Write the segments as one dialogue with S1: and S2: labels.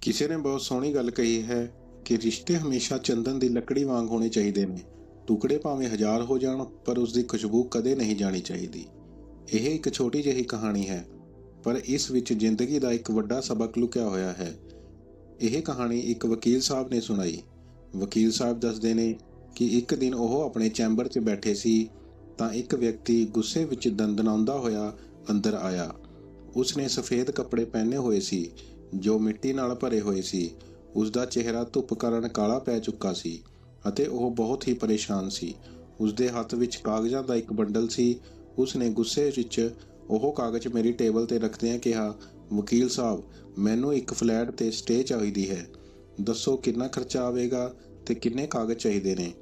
S1: ਕਿਸੇ ਨੇ ਬਹੁਤ ਸੋਹਣੀ ਗੱਲ ਕਹੀ ਹੈ ਕਿ ਰਿਸ਼ਤੇ ਹਮੇਸ਼ਾ ਚੰਦਨ ਦੀ ਲੱਕੜੀ ਵਾਂਗ ਹੋਣੇ ਚਾਹੀਦੇ ਨੇ। ਟੁਕੜੇ ਭਾਵੇਂ ਹਜ਼ਾਰ ਹੋ ਜਾਣ, ਪਰ ਉਸ ਦੀ ਖੁਸ਼ਬੂ ਕਦੇ ਨਹੀਂ ਜਾਣੀ ਚਾਹੀਦੀ। ਇਹ ਇੱਕ ਛੋਟੀ ਜਿਹੀ ਕਹਾਣੀ ਹੈ, ਪਰ ਇਸ ਵਿੱਚ ਜ਼ਿੰਦਗੀ ਦਾ ਇੱਕ ਵੱਡਾ ਸਬਕ ਲੁਕਿਆ ਹੋਇਆ ਹੈ। ਇਹ ਕਹਾਣੀ ਇੱਕ ਵਕੀਲ ਸਾਹਿਬ ਨੇ ਸੁਣਾਈ। ਵਕੀਲ ਸਾਹਿਬ ਦੱਸਦੇ ਨੇ ਕਿ ਇੱਕ ਦਿਨ ਉਹ ਆਪਣੇ ਚੈਂਬਰ 'ਚ ਬੈਠੇ ਸੀ, ਤਾਂ ਇੱਕ ਵਿਅਕਤੀ ਗੁੱਸੇ ਵਿੱਚ ਦੰਦਨਾਉਂਦਾ ਹੋਇਆ ਅੰਦਰ ਆਇਆ। ਉਸਨੇ ਸਫੇਦ ਕੱਪੜੇ ਪਹਿਨੇ ਹੋਏ ਸੀ ਜੋ ਮਿੱਟੀ ਨਾਲ ਭਰੇ ਹੋਏ ਸੀ ਉਸ ਦਾ ਚਿਹਰਾ ਧੁੱਪ ਕਾਰਨ ਕਾਲਾ ਪੈ ਚੁੱਕਾ ਸੀ ਅਤੇ ਉਹ ਬਹੁਤ ਹੀ ਪਰੇਸ਼ਾਨ ਸੀ। ਉਸ ਦੇ ਹੱਥ ਵਿੱਚ ਕਾਗਜ਼ਾਂ ਦਾ ਇੱਕ ਬੰਡਲ ਸੀ। ਉਸਨੇ ਗੁੱਸੇ ਵਿੱਚ ਉਹ ਕਾਗਜ਼ ਮੇਰੀ ਟੇਬਲ ਤੇ ਰੱਖਦਿਆਂ ਕਿਹਾ, ਵਕੀਲ ਸਾਹਿਬ, ਮੈਨੂੰ ਇੱਕ ਫਲੈਟ ਤੇ ਸਟੇ ਚਾਹੀਦੀ ਹੈ। ਦੱਸੋ ਕਿੰਨਾ ਖਰਚਾ ਆਵੇਗਾ ਤੇ ਕਿੰਨੇ ਕਾਗਜ਼ ਚਾਹੀਦੇ ਨੇ?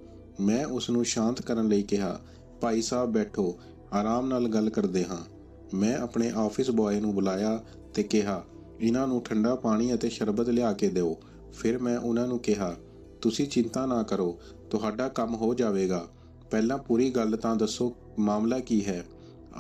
S1: ਮੈਂ ਉਸ ਨੂੰ ਸ਼ਾਂਤ ਕਰਨ ਲਈ ਕਿਹਾ, ਭਾਈ ਸਾਹਿਬ, ਬੈਠੋ, ਆਰਾਮ ਨਾਲ ਗੱਲ ਕਰਦੇ ਹਾਂ। ਮੈਂ ਆਪਣੇ ਆਫਿਸ ਬੁਆਏ ਨੂੰ ਬੁਲਾਇਆ ਤੇ ਕਿਹਾ ਇਹਨਾਂ ਨੂੰ ਠੰਡਾ ਪਾਣੀ ਅਤੇ ਸ਼ਰਬਤ ਲਿਆ ਕੇ ਦਿਓ। ਫਿਰ ਮੈਂ ਉਹਨਾਂ ਨੂੰ ਕਿਹਾ, ਤੁਸੀਂ ਚਿੰਤਾ ਨਾ ਕਰੋ, ਤੁਹਾਡਾ ਕੰਮ ਹੋ ਜਾਵੇਗਾ। ਪਹਿਲਾਂ ਪੂਰੀ ਗੱਲ ਤਾਂ ਦੱਸੋ, ਮਾਮਲਾ ਕੀ ਹੈ?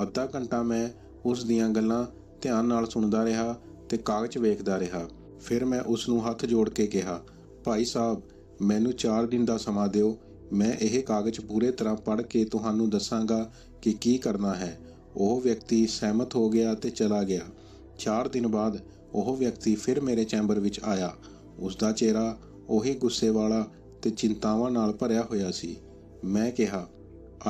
S1: ਅੱਧਾ ਘੰਟਾ ਮੈਂ ਉਸ ਦੀਆਂ ਗੱਲਾਂ ਧਿਆਨ ਨਾਲ ਸੁਣਦਾ ਰਿਹਾ ਤੇ ਕਾਗਜ਼ ਵੇਖਦਾ ਰਿਹਾ। ਫਿਰ ਮੈਂ ਉਸ ਨੂੰ ਹੱਥ ਜੋੜ ਕੇ ਕਿਹਾ, ਭਾਈ ਸਾਹਿਬ, ਮੈਨੂੰ 4 ਦਿਨ ਦਾ ਸਮਾਂ ਦਿਓ। ਮੈਂ ਇਹ ਕਾਗਜ਼ ਪੂਰੇ ਤਰ੍ਹਾਂ ਪੜ੍ਹ ਕੇ ਤੁਹਾਨੂੰ ਦੱਸਾਂਗਾ ਕਿ ਕੀ ਕਰਨਾ ਹੈ। ਉਹ ਵਿਅਕਤੀ ਸਹਿਮਤ ਹੋ ਗਿਆ ਤੇ ਚਲਾ ਗਿਆ। 4 ਦਿਨ ਬਾਅਦ ਉਹ ਵਿਅਕਤੀ ਫਿਰ ਮੇਰੇ ਚੈਂਬਰ ਵਿੱਚ ਆਇਆ। ਉਸ ਦਾ ਚਿਹਰਾ ਉਹੀ ਗੁੱਸੇ ਵਾਲਾ ਤੇ ਚਿੰਤਾਵਾਂ ਨਾਲ ਭਰਿਆ ਹੋਇਆ ਸੀ। ਮੈਂ ਕਿਹਾ,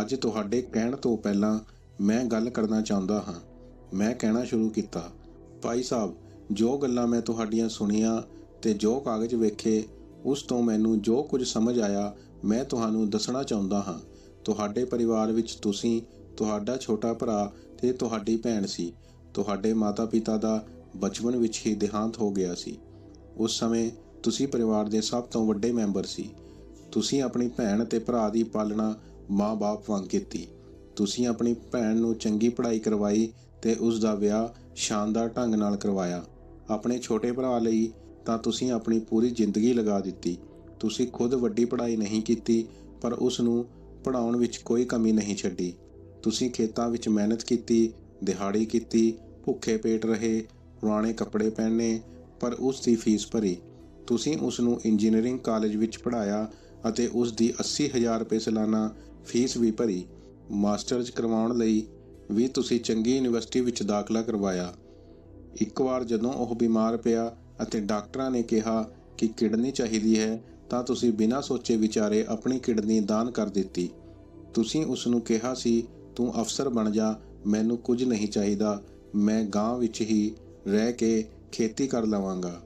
S1: ਅੱਜ ਤੁਹਾਡੇ ਕਹਿਣ ਤੋਂ ਪਹਿਲਾਂ ਮੈਂ ਗੱਲ ਕਰਨਾ ਚਾਹੁੰਦਾ ਹਾਂ। ਮੈਂ ਕਹਿਣਾ ਸ਼ੁਰੂ ਕੀਤਾ, ਭਾਈ ਸਾਹਿਬ, ਜੋ ਗੱਲਾਂ ਮੈਂ ਤੁਹਾਡੀਆਂ ਸੁਣੀਆਂ ਤੇ ਜੋ ਕਾਗਜ਼ ਵੇਖੇ, ਉਸ ਤੋਂ ਮੈਨੂੰ ਜੋ ਕੁਝ ਸਮਝ ਆਇਆ, ਮੈਂ ਤੁਹਾਨੂੰ ਦੱਸਣਾ ਚਾਹੁੰਦਾ ਹਾਂ। ਤੁਹਾਡੇ ਪਰਿਵਾਰ ਵਿੱਚ ਤੁਸੀਂ, ਤੁਹਾਡਾ ਛੋਟਾ ਭਰਾ ਤੇ ਤੁਹਾਡੀ ਭੈਣ ਸੀ। ਤੁਹਾਡੇ ਮਾਤਾ-ਪਿਤਾ ਦਾ ਬਚਪਨ ਵਿੱਚ ਹੀ ਦੇਹਾਂਤ ਹੋ ਗਿਆ ਸੀ। ਉਸ ਸਮੇਂ ਤੁਸੀਂ ਪਰਿਵਾਰ ਦੇ ਸਭ ਤੋਂ ਵੱਡੇ ਮੈਂਬਰ ਸੀ। ਤੁਸੀਂ ਆਪਣੀ ਭੈਣ ਅਤੇ ਭਰਾ ਦੀ ਪਾਲਣਾ ਮਾਂ-ਬਾਪ ਵਾਂਗ ਕੀਤੀ। ਤੁਸੀਂ ਆਪਣੀ ਭੈਣ ਨੂੰ ਚੰਗੀ ਪੜ੍ਹਾਈ ਕਰਵਾਈ ਤੇ ਉਸ ਦਾ ਵਿਆਹ ਸ਼ਾਨਦਾਰ ਢੰਗ ਨਾਲ ਕਰਵਾਇਆ। ਆਪਣੇ ਛੋਟੇ ਭਰਾ ਲਈ ਤਾਂ ਤੁਸੀਂ ਆਪਣੀ ਪੂਰੀ ਜ਼ਿੰਦਗੀ ਲਗਾ ਦਿੱਤੀ। ਤੁਸੀਂ ਖੁਦ ਵੱਡੀ ਪੜ੍ਹਾਈ ਨਹੀਂ ਕੀਤੀ, ਪਰ ਉਸ ਨੂੰ ਪੜਾਉਣ ਵਿੱਚ ਕੋਈ ਕਮੀ ਨਹੀਂ ਛੱਡੀ। ਤੁਸੀਂ ਖੇਤਾਂ ਵਿੱਚ ਮਿਹਨਤ ਕੀਤੀ, ਦਿਹਾੜੀ ਕੀਤੀ, ਭੁੱਖੇ ਪੇਟ ਰਹੇ ਪੁਰਾਣੇ ਕੱਪੜੇ ਪਹਿਨੇ, ਪਰ ਉਸ ਦੀ ਫੀਸ ਭਰੀ। ਤੁਸੀਂ ਉਸ ਨੂੰ ਇੰਜੀਨੀਅਰਿੰਗ ਕਾਲਜ ਵਿੱਚ ਪੜ੍ਹਾਇਆ ਅਤੇ ਉਸ ਦੀ 80000 ਰੁਪਏ ਸਾਲਾਨਾ ਫੀਸ ਵੀ ਭਰੀ। ਮਾਸਟਰਜ਼ ਕਰਵਾਉਣ ਲਈ ਵੀ ਤੁਸੀਂ ਚੰਗੀ ਯੂਨੀਵਰਸਿਟੀ ਵਿੱਚ ਦਾਖਲਾ ਕਰਵਾਇਆ। ਇੱਕ ਵਾਰ ਜਦੋਂ ਉਹ ਬਿਮਾਰ ਪਿਆ ਅਤੇ ਡਾਕਟਰਾਂ ਨੇ ਕਿਹਾ ਕਿ ਕਿਡਨੀ ਚਾਹੀਦੀ ਹੈ, ਤਾਂ ਤੁਸੀਂ ਬਿਨਾਂ ਸੋਚੇ ਵਿਚਾਰੇ ਆਪਣੀ ਕਿਡਨੀ ਦਾਨ ਕਰ ਦਿੱਤੀ। ਤੁਸੀਂ ਉਸ ਨੂੰ ਕਿਹਾ ਸੀ, ਤੂੰ ਅਫਸਰ ਬਣ ਜਾ, ਮੈਨੂੰ ਕੁਝ ਨਹੀਂ ਚਾਹੀਦਾ, ਮੈਂ ਗਾਂਵ ਵਿੱਚ ਹੀ ਰਹਿ ਕੇ ਖੇਤੀ ਕਰ ਲਵਾਂਗਾ।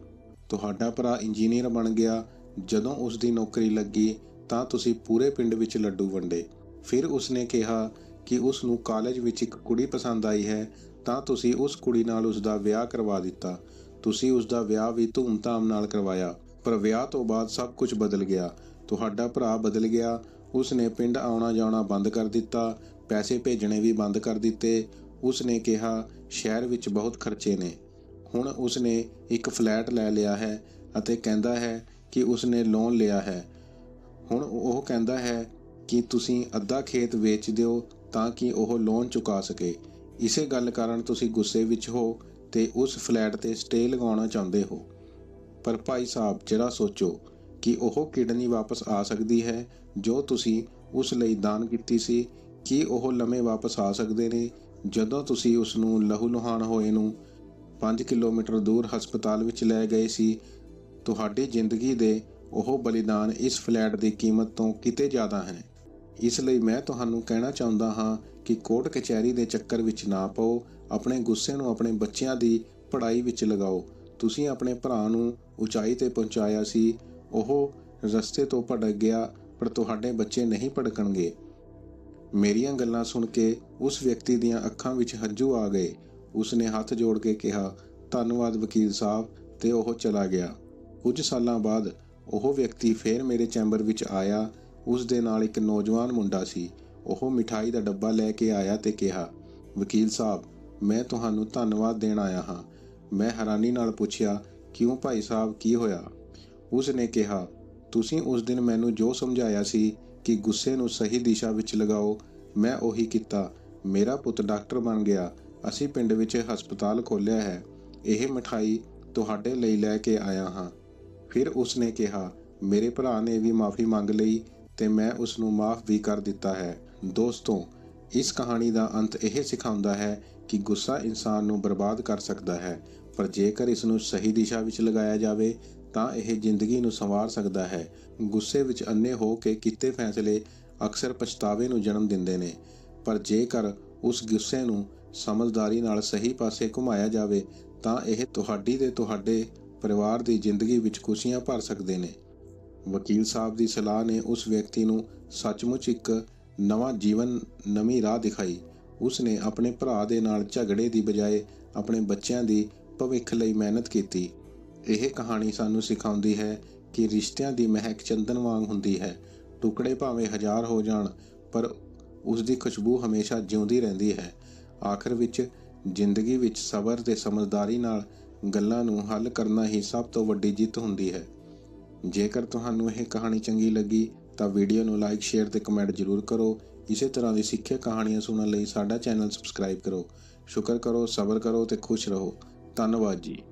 S1: ਤੁਹਾਡਾ ਭਰਾ ਇੰਜੀਨੀਅਰ ਬਣ ਗਿਆ। ਜਦੋਂ ਉਸ ਦੀ ਨੌਕਰੀ ਲੱਗੀ, ਤਾਂ ਤੁਸੀਂ ਪੂਰੇ ਪਿੰਡ ਵਿੱਚ ਲੱਡੂ ਵੰਡੇ। ਫਿਰ ਉਸਨੇ ਕਿਹਾ ਕਿ ਉਸ ਨੂੰ ਕਾਲਜ ਵਿੱਚ ਇੱਕ ਕੁੜੀ ਪਸੰਦ ਆਈ ਹੈ, ਤਾਂ ਤੁਸੀਂ ਉਸ ਕੁੜੀ ਨਾਲ ਉਸ ਦਾ ਵਿਆਹ ਕਰਵਾ ਦਿੱਤਾ। ਤੁਸੀਂ ਉਸ ਦਾ ਵਿਆਹ ਵੀ ਧੂਮ-ਧਾਮ ਨਾਲ ਕਰਵਾਇਆ, ਪਰ ਵਿਆਹ ਤੋਂ ਬਾਅਦ ਸਭ ਕੁਝ ਬਦਲ ਗਿਆ। ਤੁਹਾਡਾ ਭਰਾ ਬਦਲ ਗਿਆ। ਉਸ ਨੇ ਪਿੰਡ ਆਉਣਾ ਜਾਣਾ ਬੰਦ ਕਰ ਦਿੱਤਾ, ਪੈਸੇ ਭੇਜਣੇ ਵੀ ਬੰਦ ਕਰ ਦਿੱਤੇ। ਉਸ ਨੇ ਕਿਹਾ, ਸ਼ਹਿਰ ਵਿੱਚ ਬਹੁਤ ਖਰਚੇ ਨੇ। ਹੁਣ ਉਸ ਨੇ ਇੱਕ ਫਲੈਟ ਲੈ ਲਿਆ ਹੈ ਅਤੇ ਕਹਿੰਦਾ ਹੈ ਕਿ ਉਸ ਨੇ ਲੋਨ ਲਿਆ ਹੈ। ਹੁਣ ਉਹ ਕਹਿੰਦਾ ਹੈ ਕਿ ਤੁਸੀਂ ਅੱਧਾ ਖੇਤ ਵੇਚ ਦਿਓ ਤਾਂ ਕਿ ਉਹ ਲੋਨ ਚੁਕਾ ਸਕੇ। ਇਸੇ ਗੱਲ ਕਾਰਨ ਤੁਸੀਂ ਗੁੱਸੇ ਵਿੱਚ ਹੋ ਤੇ ਉਸ ਫਲੈਟ ਤੇ ਸਟੇ ਲਗਾਉਣਾ ਚਾਹੁੰਦੇ ਹੋ। ਪਰ ਭਾਈ ਸਾਹਿਬ, ਜਰਾ ਸੋਚੋ ਕਿ ਉਹ ਕਿਡਨੀ ਵਾਪਸ ਆ ਸਕਦੀ ਹੈ ਜੋ ਤੁਸੀਂ ਉਸ ਲਈ ਦਾਨ ਕੀਤੀ ਸੀ। ਕਿ ਉਹ ਲੰਮੇ ਵਾਪਸ ਆ ਸਕਦੇ ਨੇ? ਜਦੋਂ ਤੁਸੀਂ ਉਸ ਨੂੰ ਲਹੂ ਲੁਹਾਨ ਹੋਏ ਨੂੰ 5 ਕਿਲੋਮੀਟਰ ਦੂਰ ਹਸਪਤਾਲ ਵਿੱਚ ਲੈ ਗਏ ਸੀ। ਤੁਹਾਡੀ ਜ਼ਿੰਦਗੀ ਦੇ ਉਹ ਬਲੀਦਾਨ ਇਸ ਫਲੈਟ ਦੀ ਕੀਮਤ ਤੋਂ ਕਿਤੇ ਜ਼ਿਆਦਾ ਹੈ। ਇਸ ਲਈ ਮੈਂ ਤੁਹਾਨੂੰ ਕਹਿਣਾ ਚਾਹੁੰਦਾ ਹਾਂ ਕਿ ਕੋਰਟ ਕਚਹਿਰੀ ਦੇ ਚੱਕਰ ਵਿੱਚ ਨਾ ਪਾਓ। ਆਪਣੇ ਗੁੱਸੇ ਨੂੰ ਆਪਣੇ ਬੱਚਿਆਂ ਦੀ ਪੜ੍ਹਾਈ ਵਿੱਚ ਲਗਾਓ। ਤੁਸੀਂ ਆਪਣੇ ਭਰਾ ਨੂੰ ਉਚਾਈ ਤੇ ਪਹੁੰਚਾਇਆ ਸੀ। ਉਹ ਰਸਤੇ ਤੋਂ ਭਟਕ ਗਿਆ, ਪਰ ਤੁਹਾਡੇ ਬੱਚੇ ਨਹੀਂ ਭਟਕਣਗੇ। ਮੇਰੀਆਂ ਗੱਲਾਂ ਸੁਣ ਕੇ ਉਸ ਵਿਅਕਤੀ ਦੀਆਂ ਅੱਖਾਂ ਵਿੱਚ ਹੰਝੂ ਆ ਗਏ। ਉਸਨੇ ਹੱਥ ਜੋੜ ਕੇ ਕਿਹਾ, ਧੰਨਵਾਦ ਵਕੀਲ ਸਾਹਿਬ, ਤੇ ਉਹ ਚਲਾ ਗਿਆ। ਕੁਝ ਸਾਲਾਂ ਬਾਅਦ ਉਹ ਵਿਅਕਤੀ ਫੇਰ ਮੇਰੇ ਚੈਂਬਰ ਵਿੱਚ ਆਇਆ। ਉਸ ਦੇ ਨਾਲ ਇੱਕ ਨੌਜਵਾਨ ਮੁੰਡਾ ਸੀ। ਉਹ ਮਿਠਾਈ ਦਾ ਡੱਬਾ ਲੈ ਕੇ ਆਇਆ ਤੇ ਕਿਹਾ, ਵਕੀਲ ਸਾਹਿਬ, ਮੈਂ ਤੁਹਾਨੂੰ ਧੰਨਵਾਦ ਦੇਣ ਆਇਆ ਹਾਂ। ਮੈਂ ਹੈਰਾਨੀ ਨਾਲ ਪੁੱਛਿਆ, ਕਿਉਂ ਭਾਈ ਸਾਹਿਬ, ਕੀ ਹੋਇਆ? ਉਸ ਨੇ ਕਿਹਾ, ਤੁਸੀਂ ਉਸ ਦਿਨ ਮੈਨੂੰ ਜੋ ਸਮਝਾਇਆ ਸੀ ਕਿ ਗੁੱਸੇ ਨੂੰ ਸਹੀ ਦਿਸ਼ਾ ਵਿੱਚ ਲਗਾਓ, ਮੈਂ ਉਹੀ ਕੀਤਾ। ਮੇਰਾ ਪੁੱਤ ਡਾਕਟਰ ਬਣ ਗਿਆ। ਅਸੀਂ ਪਿੰਡ ਵਿੱਚ ਹਸਪਤਾਲ ਖੋਲ੍ਹਿਆ ਹੈ। ਇਹ ਮਠਾਈ ਤੁਹਾਡੇ ਲਈ ਲੈ ਕੇ ਆਇਆ ਹਾਂ। ਫਿਰ ਉਸਨੇ ਕਿਹਾ, ਮੇਰੇ ਭਰਾ ਨੇ ਵੀ ਮਾਫੀ ਮੰਗ ਲਈ ਤੇ ਮੈਂ ਉਸ ਨੂੰ ਮਾਫ ਵੀ ਕਰ ਦਿੱਤਾ ਹੈ। ਦੋਸਤੋ, ਇਸ ਕਹਾਣੀ ਦਾ ਅੰਤ ਇਹ ਸਿਖਾਉਂਦਾ ਹੈ ਕਿ ਗੁੱਸਾ ਇਨਸਾਨ ਨੂੰ ਬਰਬਾਦ ਕਰ ਸਕਦਾ ਹੈ, ਪਰ ਜੇਕਰ ਇਸ ਨੂੰ ਸਹੀ ਦਿਸ਼ਾ ਵਿੱਚ ਲਗਾਇਆ ਜਾਵੇ, ਤਾਂ ਇਹ ਜ਼ਿੰਦਗੀ ਨੂੰ ਸੰਵਾਰ ਸਕਦਾ ਹੈ। ਗੁੱਸੇ ਵਿੱਚ ਅੰਨੇ ਹੋ ਕੇ ਕੀਤੇ ਫੈਸਲੇ ਅਕਸਰ ਪਛਤਾਵੇ ਨੂੰ ਜਨਮ ਦਿੰਦੇ ਨੇ, ਪਰ ਜੇਕਰ ਉਸ ਗੁੱਸੇ ਨੂੰ ਸਮਝਦਾਰੀ ਨਾਲ ਸਹੀ ਪਾਸੇ ਘੁਮਾਇਆ ਜਾਵੇ, ਤਾਂ ਇਹ ਤੁਹਾਡੀ ਤੇ ਤੁਹਾਡੇ ਪਰਿਵਾਰ ਦੀ ਜ਼ਿੰਦਗੀ ਵਿੱਚ ਖੁਸ਼ੀਆਂ ਭਰ ਸਕਦੇ ਨੇ। ਵਕੀਲ ਸਾਹਿਬ ਦੀ ਸਲਾਹ ਨੇ ਉਸ ਵਿਅਕਤੀ ਨੂੰ ਸੱਚਮੁੱਚ ਇੱਕ ਨਵਾਂ ਜੀਵਨ, ਨਵੀਂ ਰਾਹ ਦਿਖਾਈ। ਉਸ ਨੇ ਆਪਣੇ ਭਰਾ ਦੇ ਨਾਲ ਝਗੜੇ ਦੀ ਬਜਾਏ ਆਪਣੇ ਬੱਚਿਆਂ ਦੀ ਭਵਿੱਖ ਲਈ ਮਿਹਨਤ ਕੀਤੀ। ਇਹ ਕਹਾਣੀ ਸਾਨੂੰ ਸਿਖਾਉਂਦੀ ਹੈ ਕਿ ਰਿਸ਼ਤਿਆਂ ਦੀ ਮਹਿਕ ਚੰਦਨ ਵਾਂਗ ਹੁੰਦੀ ਹੈ। ਟੁਕੜੇ ਭਾਵੇਂ ਹਜ਼ਾਰ ਹੋ ਜਾਣ, ਪਰ ਉਸ ਦੀ ਖੁਸ਼ਬੂ ਹਮੇਸ਼ਾ ਜਿਉਂਦੀ ਰਹਿੰਦੀ ਹੈ। ਆਖਰ ਵਿੱਚ ਜ਼ਿੰਦਗੀ ਵਿੱਚ ਸਬਰ ਤੇ ਸਮਝਦਾਰੀ ਨਾਲ ਗੱਲਾਂ ਨੂੰ ਹੱਲ ਕਰਨਾ ਹੀ ਸਭ ਤੋਂ ਵੱਡੀ ਜਿੱਤ ਹੁੰਦੀ ਹੈ। ਜੇਕਰ ਤੁਹਾਨੂੰ ਇਹ ਕਹਾਣੀ ਚੰਗੀ ਲੱਗੀ, ਤਾਂ ਵੀਡੀਓ ਨੂੰ ਲਾਈਕ, ਸ਼ੇਅਰ ਤੇ ਕਮੈਂਟ ਜ਼ਰੂਰ ਕਰੋ। ਇਸੇ ਤਰ੍ਹਾਂ ਦੀ ਸਿੱਖਿਆ ਕਹਾਣੀਆਂ ਸੁਣਨ ਲਈ ਸਾਡਾ ਚੈਨਲ ਸਬਸਕ੍ਰਾਈਬ ਕਰੋ। ਸ਼ੁਕਰ ਕਰੋ, ਸਬਰ ਕਰੋ ਤੇ ਖੁਸ਼ ਰਹੋ। ਧੰਨਵਾਦ ਜੀ।